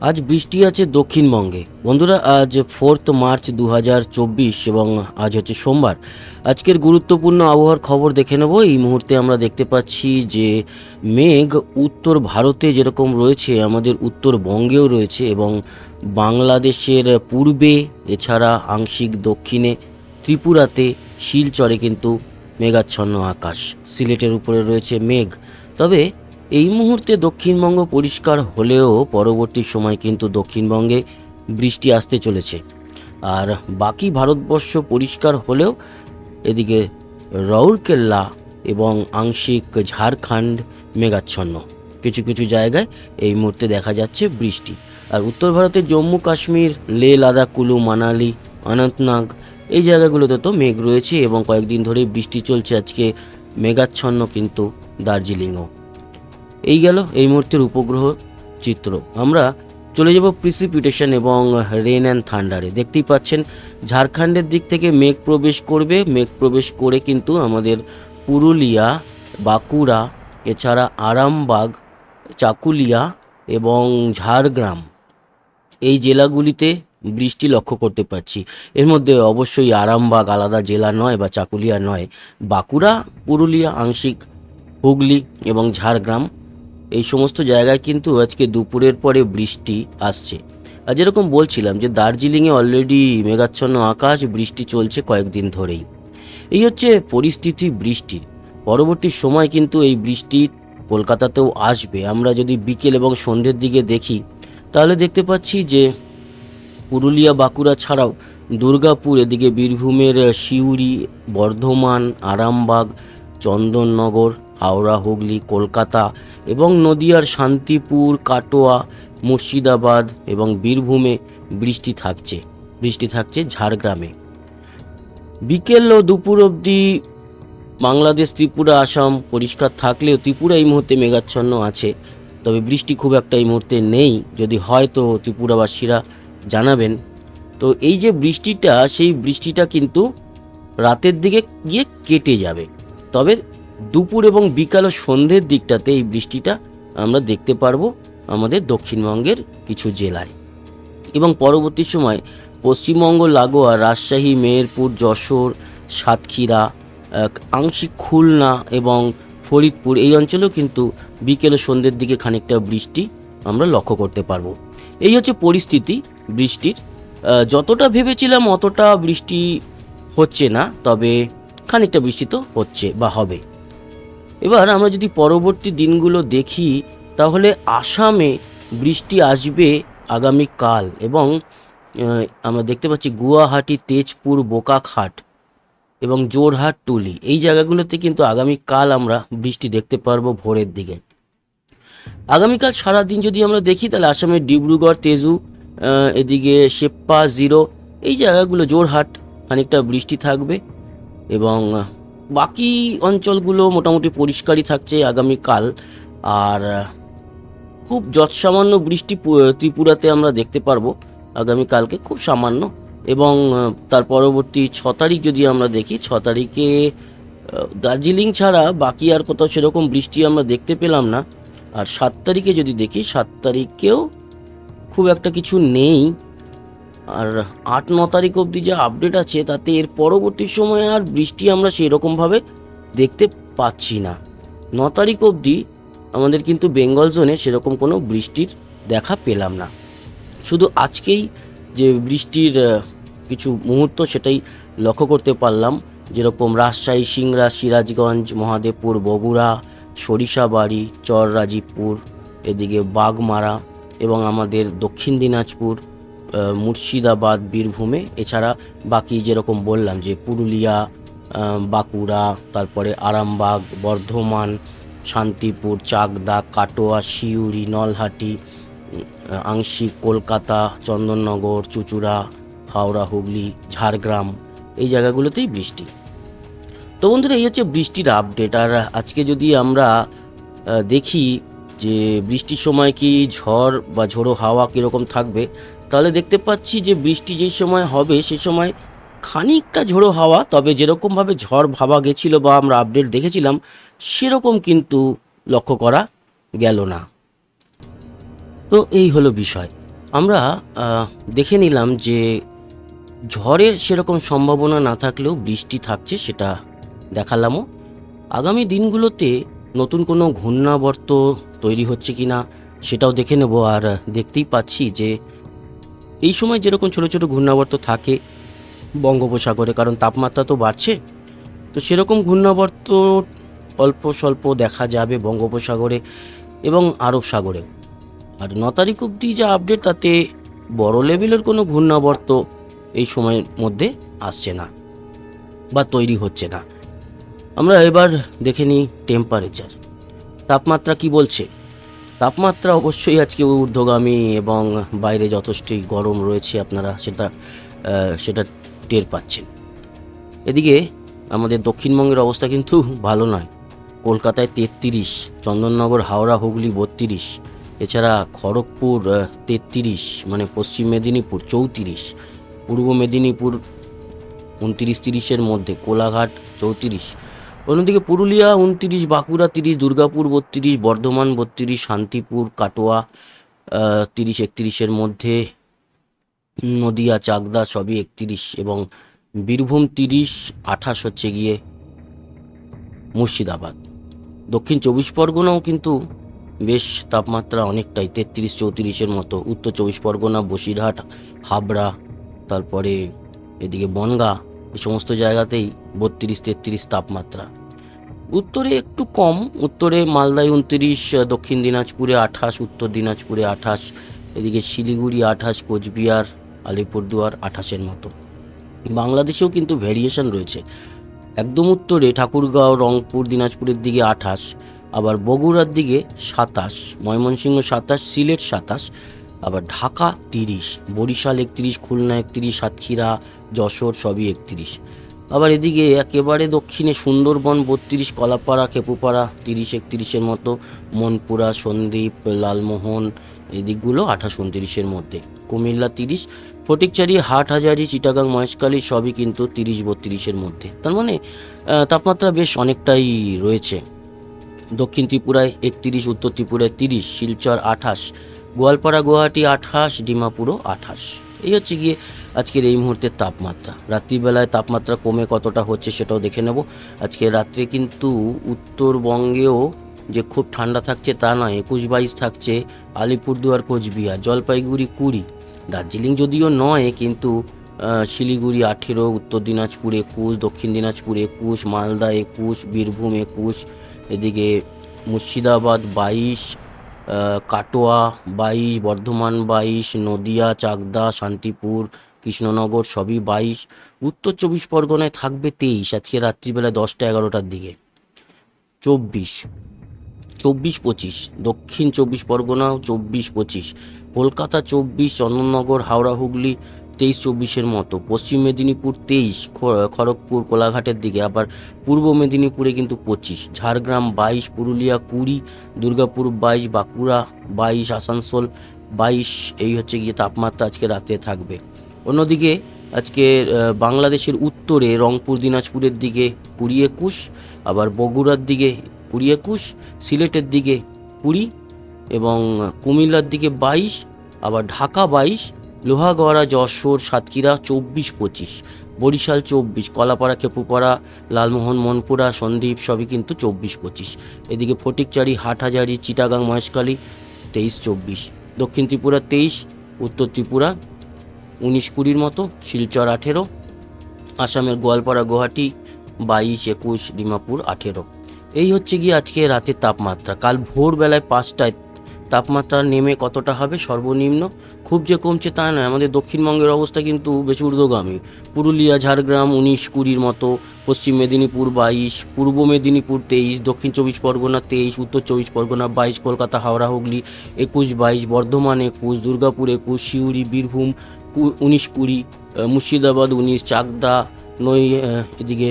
আজ বৃষ্টি আছে দক্ষিণবঙ্গে। বন্ধুরা, আজ ফোর্থ মার্চ দু হাজার চব্বিশ এবং আজ হচ্ছে সোমবার। আজকের গুরুত্বপূর্ণ আবহাওয়ার খবর দেখে নেব। এই মুহূর্তে আমরা দেখতে পাচ্ছি যে মেঘ উত্তর ভারতে যেরকম রয়েছে, আমাদের উত্তরবঙ্গেও রয়েছে এবং বাংলাদেশের পূর্বে, এছাড়া আংশিক দক্ষিণে, ত্রিপুরাতে, শিলচরে কিন্তু মেঘাচ্ছন্ন আকাশ। সিলেটের উপরে রয়েছে মেঘ। তবে এই মুহূর্তে দক্ষিণবঙ্গ পরিষ্কার হলেও পরবর্তী সময় কিন্তু দক্ষিণবঙ্গে বৃষ্টি আসতে চলেছে। আর বাকি ভারতবর্ষ পরিষ্কার হলেও এদিকে রাউরকেল্লা এবং আংশিক ঝাড়খণ্ড মেঘাচ্ছন্ন। কিছু কিছু জায়গায় এই মুহূর্তে দেখা যাচ্ছে বৃষ্টি। আর উত্তর ভারতের জম্মু কাশ্মীর লে লাদাখ কুলু মানালি, অনন্তনাগ এই জায়গাগুলোতে তো মেঘ রয়েছে এবং কয়েকদিন ধরেই বৃষ্টি চলছে। আজকে মেঘাচ্ছন্ন কিন্তু দার্জিলিংও। এই গেল এই মুহূর্তের উপগ্রহ চিত্র। আমরা চলে যাব প্রিসিপিটেশন এবং রেন অ্যান্ড থান্ডারে দেখতেই পাচ্ছেন, ঝাড়খণ্ডের দিক থেকে মেঘ প্রবেশ করবে। মেঘ প্রবেশ করে কিন্তু আমাদের পুরুলিয়া, বাঁকুড়া, এছাড়া আরামবাগ, চাকুলিয়া এবং ঝাড়গ্রাম এই জেলাগুলিতে বৃষ্টি লক্ষ্য করতে পারছি। এর মধ্যে অবশ্যই আরামবাগ আলাদা জেলা নয় বা চাকুলিয়া নয়। বাঁকুড়া, পুরুলিয়া, আংশিক হুগলি এবং ঝাড়গ্রাম এই সমস্ত জায়গায় কিন্তু আজকে দুপুরের পরে বৃষ্টি আসছে। আর যেরকম বলছিলাম যে দার্জিলিংয়ে অলরেডি মেঘাচ্ছন্ন আকাশ, বৃষ্টি চলছে কয়েকদিন ধরেই। এই হচ্ছে পরিস্থিতি বৃষ্টির। পরবর্তী সময় কিন্তু এই বৃষ্টি কলকাতাতেও আসবে। আমরা যদি বিকেল এবং সন্ধ্যের দিকে দেখি, তাহলে দেখতে পাচ্ছি যে পুরুলিয়া, বাঁকুড়া ছাড়াও দুর্গাপুর, এদিকে বীরভূমের সিউড়ি, বর্ধমান, আরামবাগ, চন্দননগর হাওড়া, হুগলি, কলকাতা এবং নদিয়ার শান্তিপুর, কাটোয়া, মুর্শিদাবাদ এবং বীরভূমে বৃষ্টি থাকছে বৃষ্টি থাকছে ঝাড়গ্রামে। বিকেল ও দুপুর অবধি বাংলাদেশ, ত্রিপুরা, আসাম পরিষ্কার থাকলেও ত্রিপুরা এই মুহূর্তে মেঘাচ্ছন্ন আছে, তবে বৃষ্টি খুব একটা এই মুহূর্তে নেই, যদি হয় তো ত্রিপুরাবাসীরা জানাবেন। তো এই যে বৃষ্টিটা, সেই বৃষ্টিটা কিন্তু রাতের দিকে গিয়ে কেটে যাবে, তবে দুপুর এবং বিকাল ও সন্ধ্যের দিকটাতে এই বৃষ্টিটা আমরা দেখতে পারব আমাদের দক্ষিণবঙ্গের কিছু জেলায়। এবং পরবর্তী সময় পশ্চিমবঙ্গ, লাগোয়া, রাজশাহী, মেহেরপুর, যশোর, সাতক্ষীরা আংশিক খুলনা এবং ফরিদপুর এই অঞ্চলেও কিন্তু বিকেল ও সন্ধ্যের দিকে খানিকটা বৃষ্টি আমরা লক্ষ্য করতে পারব। এই হচ্ছে পরিস্থিতি বৃষ্টির। যতটা ভেবেছিলাম অতটা বৃষ্টি হচ্ছে না, তবে খানিকটা বৃষ্টি তো হচ্ছে বা হবে। এবার আমরা যদি পরবর্তী দিনগুলো দেখি, তাহলে আসামে বৃষ্টি আসবে আগামীকাল এবং আমরা দেখতে পাচ্ছি গুয়াহাটি, তেজপুর, বোকাখাট এবং জোরহাট টুলি। এই জায়গাগুলোতে কিন্তু আগামীকাল আমরা বৃষ্টি দেখতে পারব ভোরের দিকে। আগামীকাল সারাদিন যদি আমরা দেখি, তাহলে আসামের ডিব্রুগড়, তেজু এদিকে সেপ্পা জিরো, এই জায়গাগুলো জোরহাট খানিকটা বৃষ্টি থাকবে এবং বাকি অঞ্চলগুলো মোটামুটি পরিষ্কারই থাকছে আগামীকাল। আর, খুব যৎসামান্য বৃষ্টি ত্রিপুরাতে আমরা দেখতে পারব আগামীকালকে, খুব সামান্য। এবং, তার পরবর্তী ছ তারিখ যদি আমরা দেখি, ছ তারিখে দার্জিলিং ছাড়া বাকি আর কোথাও সেরকম বৃষ্টি আমরা দেখতে পেলাম না। আর সাত তারিখে যদি দেখি, সাত তারিখেও খুব একটা কিছু নেই। আর আট, ন তারিখ অবধি যে আপডেট আছে, তাতে এর পরবর্তী সময়ে আর বৃষ্টি আমরা সেরকমভাবে দেখতে পাচ্ছি না। ন তারিখ অবধি আমাদের কিন্তু বেঙ্গল জোনে সেরকম কোনো বৃষ্টির দেখা পেলাম না। শুধু আজকেই যে বৃষ্টির কিছু মুহূর্ত সেটাই লক্ষ্য করতে পারলাম। যেরকম রাজশাহী, সিংড়া, সিরাজগঞ্জ, মহাদেবপুর, বগুড়া, সরিষাবাড়ি চর রাজীবপুর এদিকে বাগমারা এবং আমাদের দক্ষিণ দিনাজপুর মুর্শিদাবাদ, বীরভূমে। এছাড়া বাকি যেরকম বললাম যে পুরুলিয়া বাঁকুড়া, তারপরে আরামবাগ, বর্ধমান, শান্তিপুর, চাকদা, কাটোয়া, সিউড়ি, নলহাটি আংশিক কলকাতা, চন্দননগর, চুচুড়া, হাওড়া, হুগলি, ঝাড়গ্রাম এই জায়গাগুলোতেই বৃষ্টি। তো বন্ধুরা, এই হচ্ছে বৃষ্টির আপডেট আর আজকে যদি আমরা দেখি যে বৃষ্টির সময় কি ঝড় বা ঝোড়ো হাওয়া কীরকম থাকবে তাহলে দেখতে পাচ্ছি যে বৃষ্টি যেই সময় হবে, সেই সময় খানিকটা ঝোড়ো হাওয়া, তবে যেরকমভাবে ঝড় ভাবা গেছিল বা আমরা আপডেট দেখেছিলাম, সেরকম কিন্তু লক্ষ্য করা গেল না। তো এই হলো বিষয়। আমরা দেখে নিলাম যে ঝড়ের সেরকম সম্ভাবনা না থাকলেও বৃষ্টি থাকছে সেটা দেখালামও। আগামী দিনগুলোতে নতুন কোনো ঘূর্ণাবর্ত তৈরি হচ্ছে কি না সেটাও দেখে নেব, আর দেখতেই পাচ্ছি যে এই সময় যেরকম ছোট ছোট ঘূর্ণাবর্ত থাকে বঙ্গোপসাগরে, কারণ তাপমাত্রা তো বাড়ছে, তো সেরকম ঘূর্ণাবর্ত অল্প স্বল্প দেখা যাবে বঙ্গোপসাগরে এবং আরব সাগরেও। আর ন তারিখ অবধি যা আপডেট তাতে বড় লেভেলের কোনো ঘূর্ণাবর্ত এই সময়ের মধ্যে আসছে না বা তৈরি হচ্ছে না। আমরা এবার দেখে নিই টেম্পারেচার তাপমাত্রা কি বলছে? তাপমাত্রা অবশ্যই আজকে ঊর্ধ্বগামী এবং বাইরে যথেষ্টই গরম রয়েছে আপনারা সেটা সেটা টের পাচ্ছেন। এদিকে আমাদের দক্ষিণবঙ্গের অবস্থা কিন্তু ভালো নয়। কলকাতায় তেত্রিশ, চন্দননগর, হাওড়া, হুগলি বত্রিশ, এছাড়া খড়গপুর তেত্রিশ মানে পশ্চিম মেদিনীপুর চৌত্রিশ, পূর্ব মেদিনীপুর উনত্রিশ তিরিশের মধ্যে, কোলাঘাট চৌত্রিশ অন্যদিকে পুরুলিয়া উনত্রিশ, বাঁকুড়া তিরিশ, দুর্গাপুর বত্রিশ, বর্ধমান বত্রিশ, শান্তিপুর, কাটোয়া তিরিশ, একত্রিশের মধ্যে নদিয়া, চাকদা সবই একত্রিশ এবং বীরভূম তিরিশ, আঠাশ হচ্ছে গিয়ে মুর্শিদাবাদ। দক্ষিণ চব্বিশ পরগনাও কিন্তু বেশ তাপমাত্রা অনেকটাই, তেত্রিশ, চৌত্রিশের মতো। উত্তর চব্বিশ পরগনা, বসিরহাট, হাবড়া, তারপরে এদিকে বনগা এই সমস্ত জায়গাতেই বত্রিশ, তেত্রিশ তাপমাত্রা। উত্তরে একটু কম, উত্তরে মালদায় উনত্রিশ, দক্ষিণ দিনাজপুরে আঠাশ, উত্তর দিনাজপুরে আঠাশ, এদিকে শিলিগুড়ি আঠাশ, কোচবিহার, আলিপুরদুয়ার আঠাশের মতো। বাংলাদেশেও কিন্তু ভ্যারিয়েশন রয়েছে। একদম উত্তরে ঠাকুরগাঁও, রংপুর, দিনাজপুরের দিকে আঠাশ, আবার বগুড়ার দিকে সাতাশ, ময়মনসিংহ সাতাশ, সিলেট সাতাশ আবার ঢাকা তিরিশ, বরিশাল একত্রিশ, খুলনা একত্রিশ, সাতক্ষীরা, যশোর সবই একত্রিশ। আবার এদিকে একেবারে দক্ষিণে সুন্দরবন বত্রিশ, কলাপাড়া, খেপুপাড়া তিরিশ, একত্রিশের মতো, মনপুরা, সন্দ্বীপ, লালমোহন এদিকগুলো আঠাশ, উনত্রিশের মধ্যে। কুমিল্লা তিরিশ ফটিকচারি হাটহাজারি, চিটাগাং, মহেশখালী সবই কিন্তু তিরিশ, বত্রিশের মধ্যে। তার মানে তাপমাত্রা বেশ অনেকটাই রয়েছে। দক্ষিণ ত্রিপুরায় একত্রিশ, উত্তর ত্রিপুরায় তিরিশ, শিলচর আঠাশ গোয়ালপাড়া, গুয়াহাটি আঠাশ, ডিমাপুরও আঠাশ। এই হচ্ছে গিয়ে আজকের এই মুহূর্তের তাপমাত্রা। রাত্রিবেলায় তাপমাত্রা কমে কতটা হচ্ছে সেটাও দেখে নেব। আজকে রাত্রে কিন্তু উত্তরবঙ্গেও যে খুব ঠান্ডা থাকছে তা নয়, একুশ বাইশ থাকছে আলিপুরদুয়ার, কোচবিহার, জলপাইগুড়ি কুড়ি, দার্জিলিং যদিও নয়, কিন্তু শিলিগুড়ি আঠেরো, উত্তর দিনাজপুর একুশ, দক্ষিণ দিনাজপুর একুশ, মালদা একুশ, বীরভূম একুশ, এদিকে মুর্শিদাবাদ বাইশ কাটোয়া, বাইশ, বর্ধমান বাইশ, নদিয়া, চাকদা, শান্তিপুর, কৃষ্ণনগর, সবই বাইশ। উত্তর চব্বিশ পরগনায় থাকবে তেইশ। আজকে রাত্রিবেলা দশটা এগারোটার দিকে। চব্বিশ। চব্বিশ পঁচিশ। দক্ষিণ চব্বিশ পরগনাও চব্বিশ পঁচিশ। কলকাতা চব্বিশ, চন্দননগর, হাওড়া, হুগলি তেইশ চব্বিশের মতো, পশ্চিম মেদিনীপুর তেইশ খড়গপুর কোলাঘাটের দিকে, আবার পূর্ব মেদিনীপুরে কিন্তু পঁচিশ, ঝাড়গ্রাম বাইশ, পুরুলিয়া কুড়ি, দুর্গাপুর বাইশ, বাঁকুড়া বাইশ, আসানসোল বাইশ, এই হচ্ছে গিয়ে তাপমাত্রা আজকে রাতে থাকবে। অন্যদিকে আজকে বাংলাদেশের উত্তরে রংপুর, দিনাজপুরের দিকে কুড়ি একুশ, আবার বগুড়ার দিকে কুড়ি একুশ, সিলেটের দিকে কুড়ি এবং কুমিল্লার দিকে বাইশ, আবার ঢাকা বাইশ লোহাগড়া, যশোর, সাতক্ষীরা, চব্বিশ পঁচিশ, বরিশাল চব্বিশ, কলাপাড়া, খেপুপাড়া, লালমোহন, মনপুরা, সন্দ্বীপ, সবই কিন্তু চব্বিশ পঁচিশ। এদিকে ফটিকচারি, হাটহাজারি, চিটাগাং, মহেশখালী, তেইশ চব্বিশ। দক্ষিণ ত্রিপুরা তেইশ, উত্তর ত্রিপুরা উনিশ কুড়ির মতো, শিলচর আঠেরো, আসামের গোয়ালপাড়া, গুয়াহাটি বাইশ, একুশ, ডিমাপুর আঠেরো। এই হচ্ছে গিয়ে আজকে রাতের তাপমাত্রা। কাল ভোরবেলায় পাঁচটায় তাপমাত্রা নেমে কতটা হবে সর্বনিম্ন? খুব যে কমছে তা নয়। আমাদের দক্ষিণবঙ্গের অবস্থা কিন্তু বেশ ঊর্ধ্বগামী। পুরুলিয়া, ঝাড়গ্রাম, উনিশ, কুড়ির মতো, পশ্চিম মেদিনীপুর বাইশ, পূর্ব মেদিনীপুর তেইশ, দক্ষিণ চব্বিশ পরগনা তেইশ, উত্তর চব্বিশ পরগনা বাইশ, কলকাতা, হাওড়া, হুগলি একুশ, বাইশ, বর্ধমান একুশ, দুর্গাপুর একুশ সিউড়ি বীরভূম উনিশ, কুড়ি মুর্শিদাবাদ উনিশ, চাকদা, নই এদিকে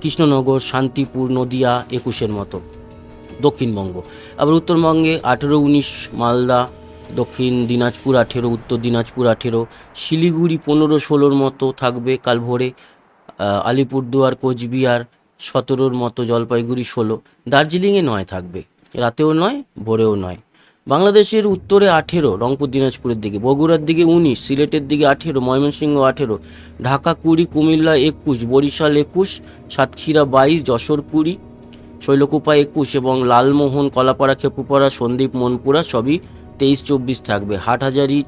কৃষ্ণনগর, শান্তিপুর, নদিয়া একুশের মতো। দক্ষিণবঙ্গ। আবার উত্তরবঙ্গে আঠেরো উনিশ মালদা, দক্ষিণ দিনাজপুর আঠেরো, উত্তর দিনাজপুর আঠেরো, শিলিগুড়ি পনেরো ষোলোর মতো থাকবে কাল ভোরে আলিপুরদুয়ার, কোচবিহার সতেরোর মতো, জলপাইগুড়ি ষোলো। দার্জিলিংয়ে নয় থাকবে, রাতেও নয়, ভোরেও নয়। বাংলাদেশের উত্তরে আঠেরো, রংপুর, দিনাজপুরের দিকে, বগুড়ার দিকে উনিশ, সিলেটের দিকে আঠেরো, ময়মনসিংহ আঠেরো, ঢাকা কুড়ি, কুমিল্লা একুশ, বরিশাল একুশ, সাতক্ষীরা বাইশ, যশোর কুড়ি শৈলকুপা একুশ এবং লালমোহন, কলাপাড়া, খেপুপাড়া, সন্দীপ, মনপুরা সবই তেইশ চব্বিশ থাকবে। হাটহাজারি,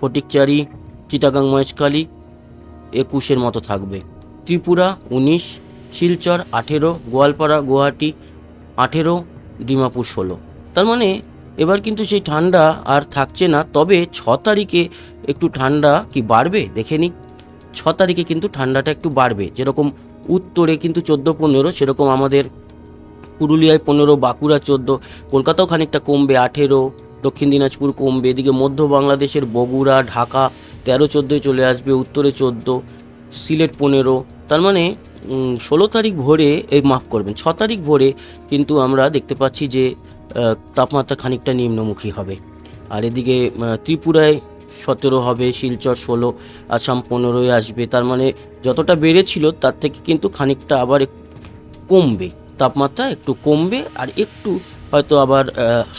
ফটিকচারি, চিটাগাং, মহেশখালী একুশের মতো থাকবে। ত্রিপুরা উনিশ, শিলচর আঠেরো, গোয়ালপাড়া, গুয়াহাটি আঠেরো, ডিমাপুর ষোলো। তার মানে এবার কিন্তু সেই ঠান্ডা আর থাকছে না, তবে ছ তারিখে একটু ঠান্ডা কি বাড়বে? দেখে নিই। ছ তারিখে কিন্তু ঠান্ডাটা একটু বাড়বে। যেরকম উত্তরে কিন্তু চোদ্দ পনেরো সেরকম আমাদের পুরুলিয়ায় পনেরো, বাঁকুড়া চোদ্দ, কলকাতাও খানিকটা কমবে, আঠেরো, দক্ষিণ দিনাজপুর কমবে, এদিকে মধ্য বাংলাদেশের বগুড়া, ঢাকা তেরো, চোদ্দোয় চলে আসবে, উত্তরে চোদ্দ, সিলেট পনেরো, তার মানে ষোলো তারিখ ভোরে, এই মাফ করবেন, ছ তারিখ ভোরে কিন্তু আমরা দেখতে পাচ্ছি যে তাপমাত্রা খানিকটা নিম্নমুখী হবে। আর এদিকে ত্রিপুরায় সতেরো হবে, শিলচর ষোলো, আসাম পনেরোই আসবে, তার মানে যতটা বেড়েছিল তার থেকে কিন্তু খানিকটা আবার কমবে। তাপমাত্রা একটু কমবে আর একটু হয়তো আবার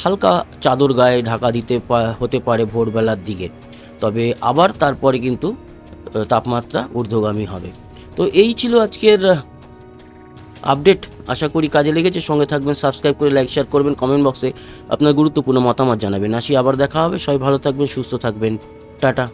হালকা চাদর গায়ে ঢাকা দিতে হতে পারে ভোরবেলার দিকে। তবে আবার তারপরে কিন্তু তাপমাত্রা ঊর্ধ্বগামী হবে। তো এই ছিল আজকের আপডেট। আশা করি কাজে লেগেছে। সঙ্গে থাকবেন, সাবস্ক্রাইব করে লাইক, শেয়ার করবেন, কমেন্ট বক্সে আপনার গুরুত্বপূর্ণ মতামত জানাবেন। আসি, আবার দেখা হবে। সবাই ভালো থাকবেন, সুস্থ থাকবেন। টাটা।